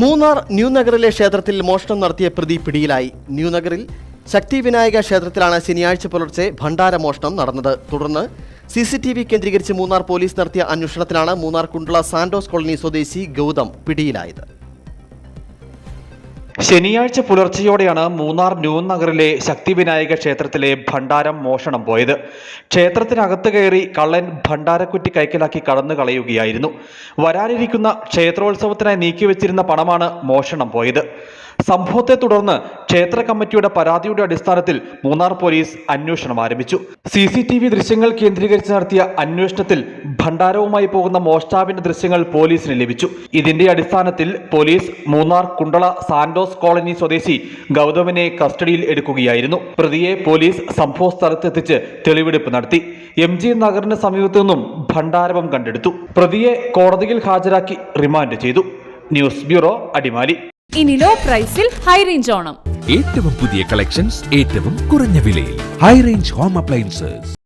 മൂന്നാർ ന്യൂനഗറിലെ ക്ഷേത്രത്തിൽ മോഷണം നടത്തിയ പ്രതി പിടിയിലായി. ന്യൂനഗറിൽ ശക്തി വിനായക ക്ഷേത്രത്തിലാണ് ശനിയാഴ്ച പുലർച്ചെ ഭണ്ഡാര മോഷണം നടന്നത്. തുടർന്ന് സി സി ടി വി കേന്ദ്രീകരിച്ച് മൂന്നാർ പോലീസ് നടത്തിയ അന്വേഷണത്തിലാണ് മൂന്നാർ കുണ്ടള സാന്റോസ് കോളനി സ്വദേശി ഗൗതം പിടിയിലായത്. ശനിയാഴ്ച പുലർച്ചെയോടെയാണ് മൂന്നാർ ന്യൂ നഗറിലെ ശക്തിവിനായക ക്ഷേത്രത്തിലെ ഭണ്ഡാരം മോഷണം പോയത്. ക്ഷേത്രത്തിനകത്ത് കയറി കള്ളൻ ഭണ്ഡാരക്കുറ്റി കൈക്കലാക്കി കടന്നു കളയുകയായിരുന്നു. വരാനിരിക്കുന്ന ക്ഷേത്രോത്സവത്തിനായി നീക്കിവെച്ചിരുന്ന പണമാണ് മോഷണം പോയത്. സംഭവത്തെ തുടർന്ന് ക്ഷേത്ര കമ്മിറ്റിയുടെ പരാതിയുടെ അടിസ്ഥാനത്തിൽ മൂന്നാർ പോലീസ് അന്വേഷണം ആരംഭിച്ചു. സി സി ടി വി ദൃശ്യങ്ങൾ കേന്ദ്രീകരിച്ച് നടത്തിയ അന്വേഷണത്തിൽ ഭണ്ഡാരവുമായി പോകുന്ന മോഷ്ടാവിന്റെ ദൃശ്യങ്ങൾ പോലീസിന് ലഭിച്ചു. ഇതിന്റെ അടിസ്ഥാനത്തിൽ പോലീസ് മൂന്നാർ കുണ്ടള സാന്റോസ് കോളനി സ്വദേശി ഗൗതമിനെ കസ്റ്റഡിയിൽ എടുക്കുകയായിരുന്നു. പ്രതിയെ പോലീസ് സംഭവ സ്ഥലത്തെത്തിച്ച് തെളിവെടുപ്പ് നടത്തി. എം ജി നഗറിന് സമീപത്തു നിന്നും ഭണ്ഡാരവം കണ്ടെടുത്തു. പ്രതിയെ കോടതിയിൽ ഹാജരാക്കി റിമാൻഡ് ചെയ്തു. News bureau Adimali. ഇനി ലോ പ്രൈസിൽ ഹൈ റേഞ്ച് ഓണം. ഏറ്റവും പുതിയ കളക്ഷൻസ് ഏറ്റവും കുറഞ്ഞ വിലയിൽ. High range home appliances